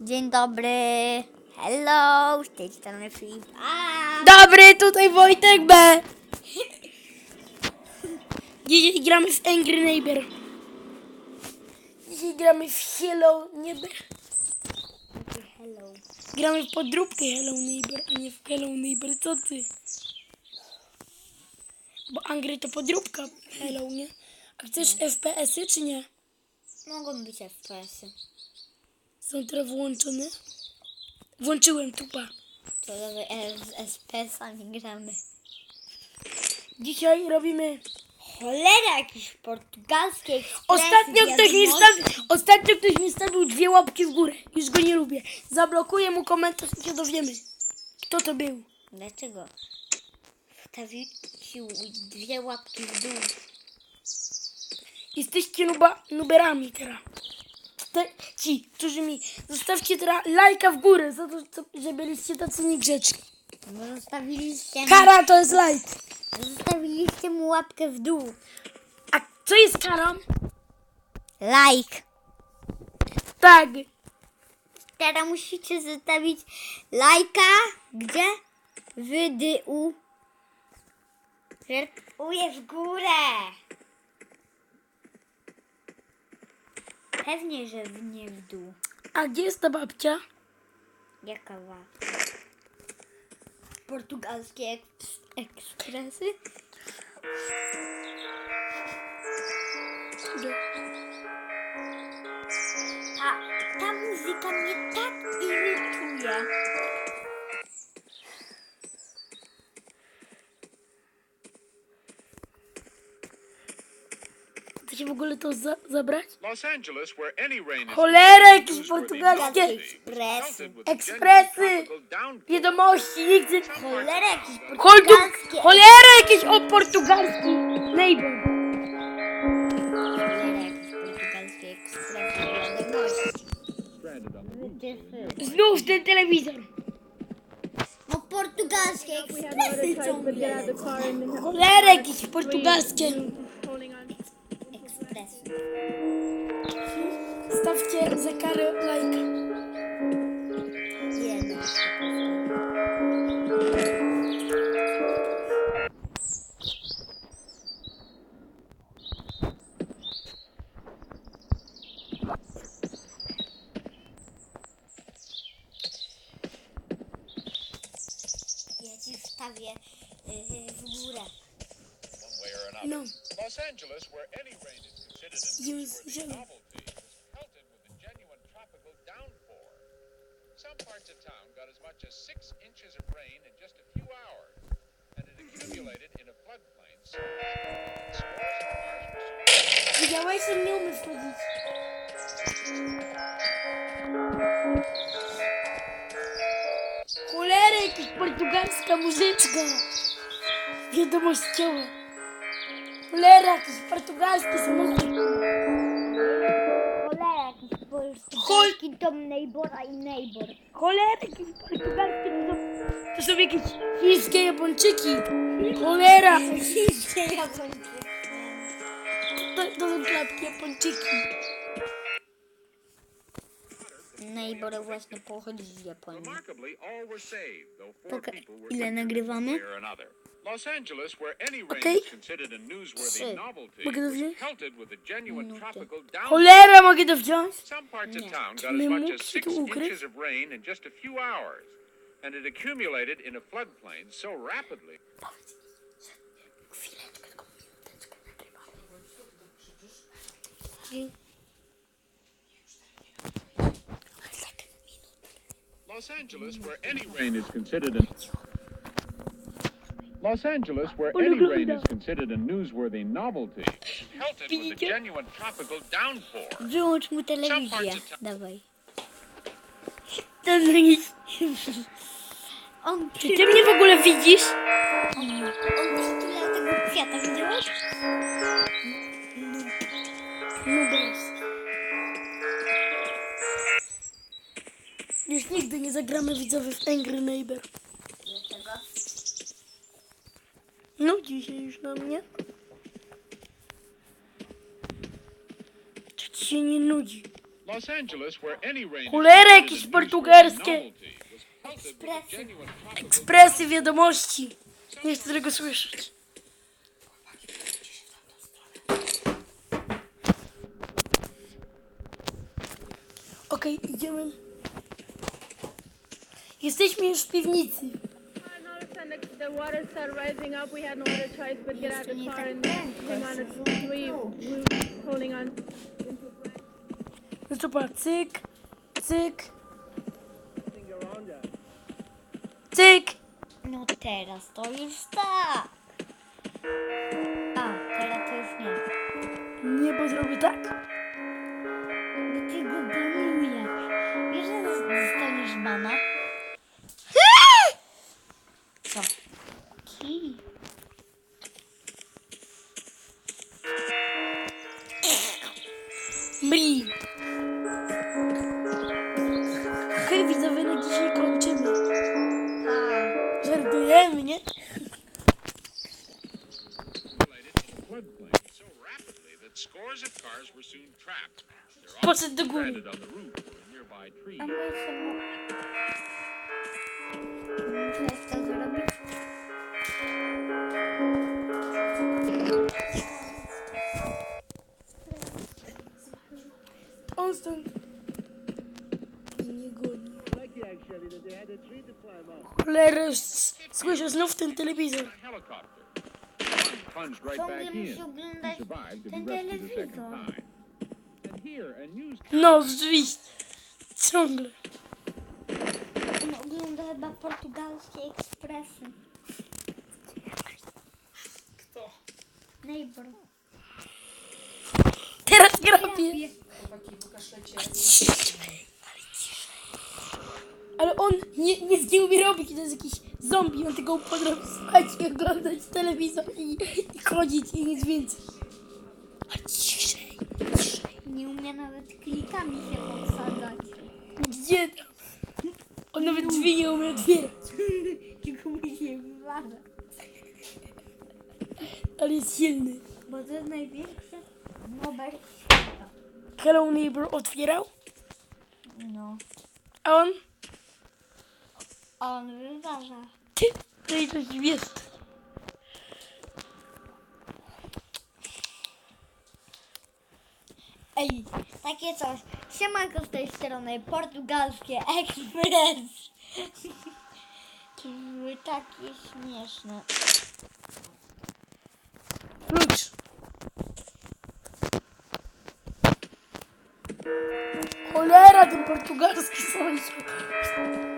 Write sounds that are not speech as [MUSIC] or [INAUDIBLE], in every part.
Dzień dobry. Hello, z tej strony Filip. A, Dobry, tutaj Wojtek B. Dzisiaj gramy w Angry Neighbor. Dzisiaj gramy w Hello Neighbor. hello. Gramy w podróbkę Hello Neighbor, a nie w Hello Neighbor. Co ty? Bo Angry to podróbka Hello, nie? A chcesz FPS-y czy nie? Mogą być FPS-y. Są teraz włączone? Włączyłem tupa. To nawet z SPS-ami gramy. Dzisiaj robimy Cholera, jakiś portugalski ekspres Ostatnio ktoś, mi stawił, ostatnio ktoś mi stawił dwie łapki w górę. Już go nie lubię. Zablokuję mu komentarz i się dowiemy. Kto to był? Dlaczego? Wstawił dwie łapki w dół. Jesteście nuba, nuberami teraz. Te, ci, którzy mi... Zostawcie teraz lajka w górę za to, co- że byliście tacy niegrzeczni. Bo zostawiliście, Kara to jest like. zostawiliście mu łapkę w dół. A co jest karą? Like. Tak. Teraz musicie zostawić lajka. Gdzie? W dół. Żartuję w górę. Pewnie, że w nie w dół. A gdzie jest ta babcia? Jaka łapka? Portugalskie eks- ekspresy? Ta, ta muzyka mnie tak irytuje. Się w ogóle to za, zabrać? Cholera, jakieś portugalskie Ekspresy. Ekspresy. Wiadomości, chcę... Cholera, jakieś Chol tu, portugalskie cholera jakieś o portugalski. Cholera, wiadomości. Moon. Znów ten telewizor. No portugalskie ekspresy ciągle. Cholera jakieś portugalskie. Stawcie za karę lajka. Wstawię yy, w górę. No. use Jimmy. Some parts of town got as much as six inches of rain in just a few hours, and it accumulated in a floodplain. So Widziałeś umiemy wchodzić. Cholera, jakaś portugalska muzyczka. Wiadomościowa. Cholera jakiś portugalski samochód. Cholera, jakiś portugalski dom neighbora i neighbor. Cholera jakiś portugalski są- to są jakieś chińskie Japończyki. Cholera. Chińskie Japończycy. To, to są klapki Japończyki. Neighbor właśnie pochodzi z Japonii. Remarkably, all were saved, though four Poka- people were ile nagrywamy? or another. Los Angeles, where any rain Okej. is considered a newsworthy novelty, was pelted with a genuine tropical downpour. Cholera, mogę to wziąć? Some parts of town got as much as six inches of rain in just a few hours, and it accumulated in a floodplain so rapidly. Chwileczkę, tylko minuteczkę nagrywamy. Los Angeles, where any rain is considered a Los Angeles, where any rain is considered a newsworthy novelty, pelted with a genuine tropical downpour. Wyłącz mu telewizję. Dawaj. To jest... On Czy ty mnie w ogóle widzisz? On, przytula tego kwiata, widziałeś? Nubers. Już nigdy nie zagramy widzowie w Angry Neighbor. Dlaczego? Nudzi się już na mnie. Czy ci się nie nudzi? Los Angeles, where any rain is Cholery considered jakieś portugalskie. Ekspresy. Ekspresy, wiadomości. Nie chcę tego słyszeć. Okej, idziemy. Jesteśmy już w piwnicy. And all of a sudden, the, water started rising up. We had no other choice but get out of the car and hang on to three. We were holding on. No to pa, cyk, cyk. Cyk. No teraz to już tak. A, teraz to już nie. Nie, bo zrobię tak. Ty go banujesz. Wiesz, że dostaniesz bana? Hej, widzowie, na dzisiaj kończymy. Żartujemy, nie? accumulated in floodplains so rapidly that słyszę znów ten telewizor. Ciągle musi oglądać ten telewizor. No, rzeczywiście. Ciągle. On ogląda chyba portugalskie ekspresy. Kto? Neighbor. Teraz grabię. Ale on nie, nie umie robić, to jest jakiś zombie, on tylko potrafi spać i oglądać telewizor i, i chodzić i nic więcej. A ciszej, ciszej. Nie umie nawet klikami się podsadzać. Gdzie tam? On nawet drzwi nie umie otwierać, [LAUGHS] Tylko mi się wywala. ale jest silny. Bo to jest największy nobel świata. Hello Neighbor otwierał, No. a on, on wyważa. ty, to i coś jest. Ej, takie coś. Siemanko z tej strony, portugalskie ekspres. To były takie śmieszne. Klucz. Cholera, ten portugalski sąsiad.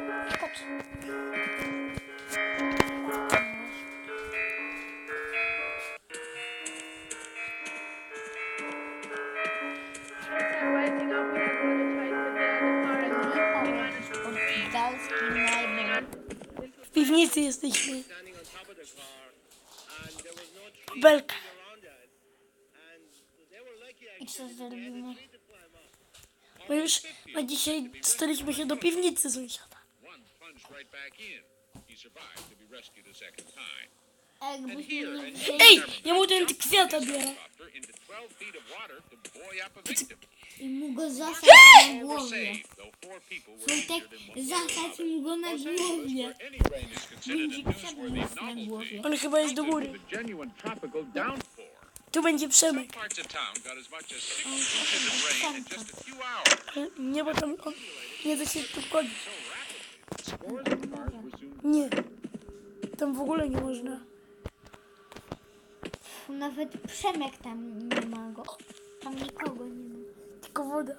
No tree Belka. I co zrobimy? Bo już na dzisiaj dostaliśmy się do piwnicy sąsiada. One plunged right back in. He survived to be rescued a second time. Ej, ja mu ten kwiata biorę. Helicopter into 12 feet of water to buoy up a victim. I mu go zasać na głowie. Wojtek, zasać mu go na głowie. Będzie newsworthy na głowie. On chyba jest do góry. Tu będzie Przemek. Nie, bo tam on nie da się tu soon Nie. Tam w ogóle nie można. Nawet Przemek tam nie ma go. Tam nikogo nie ma. Tylko woda.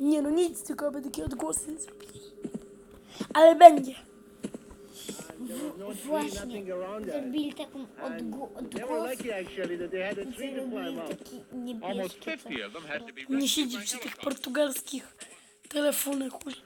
Nie no nic, tylko aby takie odgłosy zrobili. Ale będzie. Właśnie. Zrobili taką odgłos. Zrobili taki niebieski. 50 of them had to be Nie siedzi przy tych portugalskich telefonach. uż-